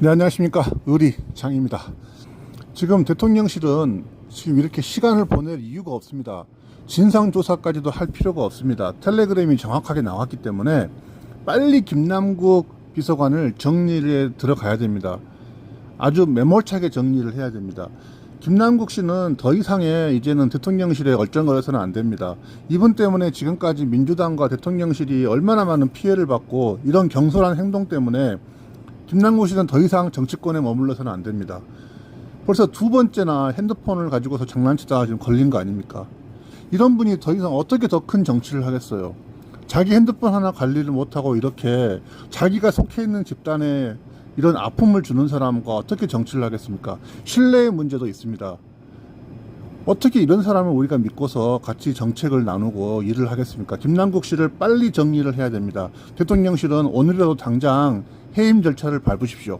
네, 안녕하십니까. 의리 장입니다. 지금 대통령실은 지금 이렇게 시간을 보낼 이유가 없습니다. 진상조사까지도 할 필요가 없습니다. 텔레그램이 정확하게 나왔기 때문에 빨리 김남국 비서관을 정리에 들어가야 됩니다. 아주 매몰차게 정리를 해야 됩니다. 김남국 씨는 더 이상의 이제는 대통령실에 얼쩡거려서는 안 됩니다. 이분 때문에 지금까지 민주당과 대통령실이 얼마나 많은 피해를 받고 이런 경솔한 행동 때문에 김남국 씨는 더 이상 정치권에 머물러서는 안 됩니다. 벌써 두 번째나 핸드폰을 가지고서 장난치다가 지금 걸린 거 아닙니까? 이런 분이 더 이상 어떻게 더 큰 정치를 하겠어요? 자기 핸드폰 하나 관리를 못하고 이렇게 자기가 속해 있는 집단에 이런 아픔을 주는 사람과 어떻게 정치를 하겠습니까? 신뢰의 문제도 있습니다. 어떻게 이런 사람을 우리가 믿고서 같이 정책을 나누고 일을 하겠습니까? 김남국 씨를 빨리 정리를 해야 됩니다. 대통령실은 오늘이라도 당장 해임 절차를 밟으십시오.